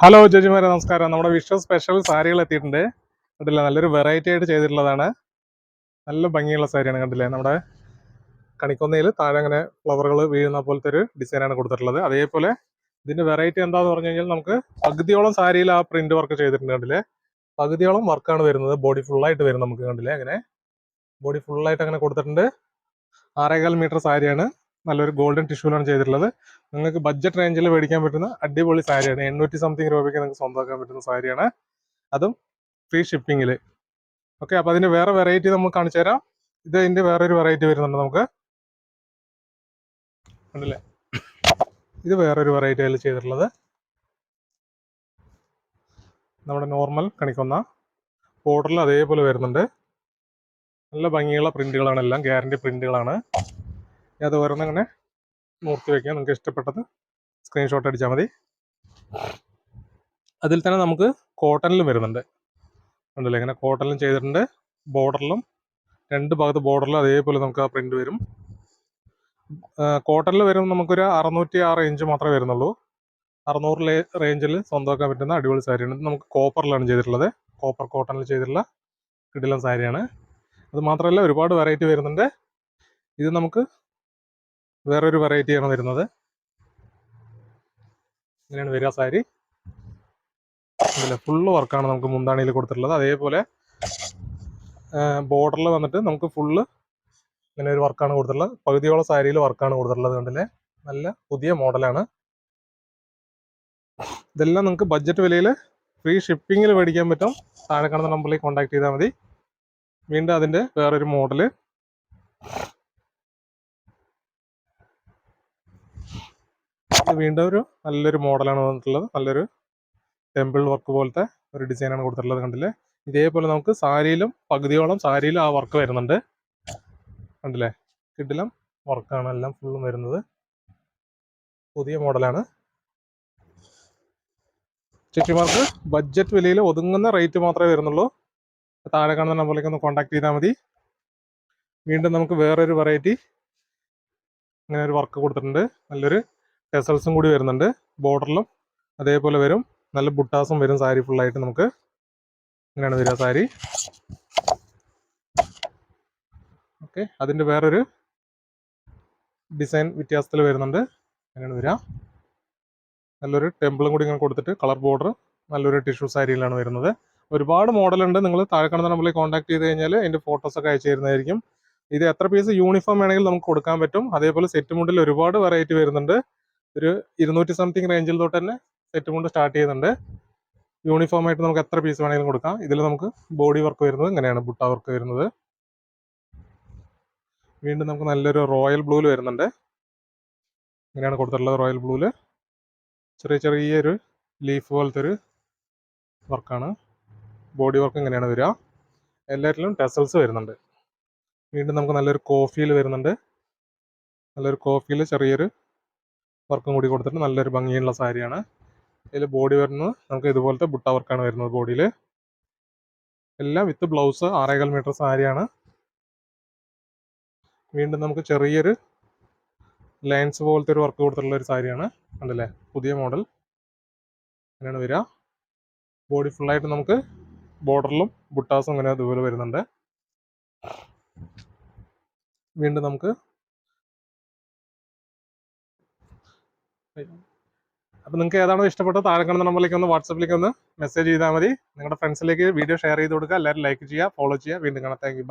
Hello ജഡ്ജിമാരെ നമസ്കാരം. നമ്മുടെ Vishu special സാരികൾ എത്തിയിട്ടുണ്ട്. കണ്ടില്ല? നല്ലൊരു വെറൈറ്റി ആയിട്ട് ചെയ്തിട്ടുള്ളതാണ്. നല്ല ഭംഗിയുള്ള സാരിയാണ് കണ്ടില്ലേ? നമ്മുടെ കണിക്കൊന്നയിൽ താഴെ അങ്ങനെ ഫ്ലവറുകൾ വീഴുന്ന പോലത്തെ ഒരു ഡിസൈനാണ് കൊടുത്തിട്ടുള്ളത്. അതേപോലെ ഇതിന്റെ വെറൈറ്റി എന്താന്ന് പറഞ്ഞു കഴിഞ്ഞാൽ നമുക്ക് പകുതിയോളം സാരിയിൽ ആ പ്രിന്റ് വർക്ക് ചെയ്തിട്ടുണ്ട് കണ്ടില്ലേ? പകുതിയോളം വർക്കാണ് വരുന്നത്. ബോഡി ഫുള്ളായിട്ട് വരും നമുക്ക് കണ്ടില്ലേ? അങ്ങനെ ബോഡി ഫുള്ളായിട്ട് അങ്ങനെ കൊടുത്തിട്ടുണ്ട്. ആറേകാൽ മീറ്റർ സാരിയാണ്. നല്ലൊരു ഗോൾഡൻ ടിഷ്യൂലാണ് ചെയ്തിട്ടുള്ളത്. നിങ്ങൾക്ക് ബഡ്ജറ്റ് റേഞ്ചിൽ മേടിക്കാൻ പറ്റുന്ന അടിപൊളി സാരിയാണ്. എണ്ണൂറ്റി സംതിങ് രൂപയ്ക്ക് നിങ്ങൾക്ക് സ്വന്തമാക്കാൻ പറ്റുന്ന സാരിയാണ്. അതും ഫ്രീ ഷിപ്പിങ്ങിൽ ഓക്കെ അപ്പോൾ അതിന് വേറെ വെറൈറ്റി നമുക്ക് കാണിച്ചു തരാം. ഇത് ഇതിന്റെ വേറൊരു വെറൈറ്റി വരുന്നുണ്ട് നമുക്ക്. ഉണ്ടല്ലേ ഇത് വേറൊരു വെറൈറ്റി അതിൽ ചെയ്തിട്ടുള്ളത്. നമ്മുടെ നോർമൽ കണിക്കൊന്ന. ബോർഡറിൽ അതേപോലെ വരുന്നുണ്ട്. നല്ല ഭംഗിയുള്ള പ്രിന്റുകളാണ് എല്ലാം. ഗ്യാരണ്ടി പ്രിന്റുകളാണ് അത് ഓരോന്നങ്ങനെ മൂർത്തി വെക്കാം. നിങ്ങൾക്ക് ഇഷ്ടപ്പെട്ടത് സ്ക്രീൻഷോട്ട് അടിച്ചാൽ മതി. അതിൽ തന്നെ നമുക്ക് കോട്ടണിലും വരുന്നുണ്ട്. ഉണ്ടല്ലോ? ഇങ്ങനെ കോട്ടണിലും ചെയ്തിട്ടുണ്ട്. ബോർഡറിലും രണ്ട് ഭാഗത്ത് ബോർഡറിലും അതേപോലെ നമുക്ക് ആ പ്രിന്റ് വരും. കോട്ടണിൽ വരുമ്പോൾ നമുക്കൊരു അറുന്നൂറ്റി ആ റേഞ്ച് മാത്രമേ വരുന്നുള്ളൂ. അറുന്നൂറ് റേഞ്ചിൽ സ്വന്തമാക്കാൻ പറ്റുന്ന അടിപൊളി സാരിയാണ് നമുക്ക് കോപ്പറിലാണ് ചെയ്തിട്ടുള്ളത്. കോപ്പർ കോട്ടണിൽ ചെയ്തിട്ടുള്ള കിടിലൻ സാരിയാണ് അത് മാത്രമല്ല ഒരുപാട് വെറൈറ്റി വരുന്നുണ്ട്. ഇത് നമുക്ക് വേറൊരു വെറൈറ്റിയാണ് വരുന്നത്. ഇങ്ങനെയാണ് വരിക സാരി. ഫുള്ള് വർക്കാണ് നമുക്ക് മുന്താണിയിൽ കൊടുത്തിട്ടുള്ളത്. അതേപോലെ ബോർഡറിൽ വന്നിട്ട് നമുക്ക് ഫുള്ള് ഇങ്ങനെ ഒരു വർക്കാണ് കൊടുത്തിട്ടുള്ളത്. പകുതിയോളം സാരിയിൽ വർക്കാണ് കൊടുത്തിട്ടുള്ളത് കണ്ടില്ലേ? നല്ല പുതിയ മോഡലാണ് ഇതെല്ലാം നിങ്ങൾക്ക് ബഡ്ജറ്റ് വിലയിൽ ഫ്രീ ഷിപ്പിങ്ങിൽ മേടിക്കാൻ പറ്റും. താഴെ കാണുന്ന നമ്പറിലേക്ക് കോൺടാക്ട് ചെയ്താൽ മതി. വീണ്ടും അതിന്റെ വേറൊരു മോഡൽ വീണ്ടും ഒരു നല്ലൊരു മോഡലാണ് വന്നിട്ടുള്ളത്. നല്ലൊരു ടെമ്പിൾ വർക്ക് പോലത്തെ ഒരു ഡിസൈനാണ് കൊടുത്തിട്ടുള്ളത് കണ്ടില്ലേ? ഇതേപോലെ നമുക്ക് സാരിയിലും പകുതിയോളം സാരിയിലും ആ വർക്ക് വരുന്നുണ്ട്. കണ്ടില്ലേ? കിഡിലും വർക്കാണ് എല്ലാം ഫുള്ളും വരുന്നത്. പുതിയ മോഡലാണ്. ചേച്ചിമാർക്ക് ബഡ്ജറ്റ് വിലയിൽ ഒതുങ്ങുന്ന റേറ്റ് മാത്രമേ വരുന്നുള്ളൂ. താഴെ കാണുന്ന നമ്പറിലേക്ക് ഒന്ന് കോൺടാക്ട് ചെയ്താൽ മതി. വീണ്ടും നമുക്ക് വേറൊരു വെറൈറ്റി ഇങ്ങനെ ഒരു വർക്ക് കൊടുത്തിട്ടുണ്ട്. നല്ലൊരു ടെസൽസും കൂടി വരുന്നുണ്ട്. ബോർഡറിലും അതേപോലെ വരും. നല്ല ബുട്ടാസും വരും സാരി ഫുള്ളായിട്ട് നമുക്ക്. ഇങ്ങനെയാണ് വരിക സാരി. ഓക്കെ അതിന്റെ വേറൊരു ഡിസൈൻ വ്യത്യാസത്തിൽ വരുന്നുണ്ട്. അങ്ങനെയാണ് വരിക. നല്ലൊരു ടെമ്പിളും കൂടി ഇങ്ങനെ കൊടുത്തിട്ട് കളർ ബോർഡർ നല്ലൊരു ടിഷ്യൂ സാരിയിലാണ് വരുന്നത്. ഒരുപാട് മോഡലുണ്ട് നിങ്ങൾ താഴെ കാണുന്ന നമ്പറിൽ കോൺടാക്ട് ചെയ്ത് കഴിഞ്ഞാൽ അതിന്റെ ഫോട്ടോസൊക്കെ അയച്ചു തരുന്നതായിരിക്കും. ഇത് എത്ര പീസ് യൂണിഫോം വേണമെങ്കിൽ നമുക്ക് കൊടുക്കാൻ പറ്റും. അതേപോലെ സെറ്റ് മുണ്ടിൽ ഒരുപാട് വെറൈറ്റി വരുന്നുണ്ട്. ഒരു ഇരുന്നൂറ്റി സംതിങ് റേഞ്ചിൽ തൊട്ട് തന്നെ സെറ്റ് കൊണ്ട് സ്റ്റാർട്ട് ചെയ്യുന്നുണ്ട്. യൂണിഫോം ആയിട്ട് നമുക്ക് എത്ര പീസ് വേണമെങ്കിലും കൊടുക്കാം. ഇതിൽ നമുക്ക് ബോഡി വർക്ക് വരുന്നത് ഇങ്ങനെയാണ്. ബുട്ട വർക്ക് വരുന്നത്. വീണ്ടും നമുക്ക് നല്ലൊരു റോയൽ ബ്ലൂൽ വരുന്നുണ്ട്. ഇങ്ങനെയാണ് കൊടുത്തിട്ടുള്ളത് റോയൽ ബ്ലൂൽ ചെറിയ ചെറിയൊരു ലീഫ് പോലത്തെ ഒരു വർക്കാണ് ബോഡി വർക്ക് ഇങ്ങനെയാണ് വരിക. എല്ലാറ്റിലും ടെസൽസ് വരുന്നുണ്ട്. വീണ്ടും നമുക്ക് നല്ലൊരു കോഫിയിൽ വരുന്നുണ്ട്. നല്ലൊരു കോഫിയിൽ ചെറിയൊരു വർക്കും കൂടി കൊടുത്തിട്ട് നല്ലൊരു ഭംഗിയുള്ള സാരിയാണ്. ഇതിൽ ബോഡി വരുന്നത് നമുക്ക് ഇതുപോലത്തെ ബുട്ട വർക്കാണ് വരുന്നത് ബോഡിയിൽ എല്ലാം വിത്ത് ബ്ലൗസ് ആറേകാൽ മീറ്റർ സാരിയാണ്. വീണ്ടും നമുക്ക് ചെറിയൊരു ലൈൻസ് പോലത്തെ ഒരു വർക്ക് കൊടുത്തിട്ടുള്ള ഒരു സാരിയാണ്. കണ്ടല്ലേ? പുതിയ മോഡൽ അങ്ങനെയാണ് വരിക. ബോഡി ഫുള്ളായിട്ട് നമുക്ക് ബോർഡറിലും ബുട്ടാസും അങ്ങനെ അതുപോലെ വരുന്നുണ്ട്. വീണ്ടും നമുക്ക് അപ്പോൾ നിങ്ങൾക്ക് ഏതാണോ ഇഷ്ടപ്പെട്ടത് താഴെ കാണുന്ന നമ്പറിലേക്ക് ഒന്ന് വാട്സപ്പിലേക്ക് ഒന്ന് മെസ്സേജ് ചെയ്താൽ മതി. നിങ്ങളുടെ ഫ്രണ്ട്സിലേക്ക് വീഡിയോ ഷെയർ ചെയ്ത് കൊടുക്കുക. എല്ലാവരും ലൈക്ക് ചെയ്യുക ഫോളോ ചെയ്യുക. വീണ്ടും കാണാം. Thank you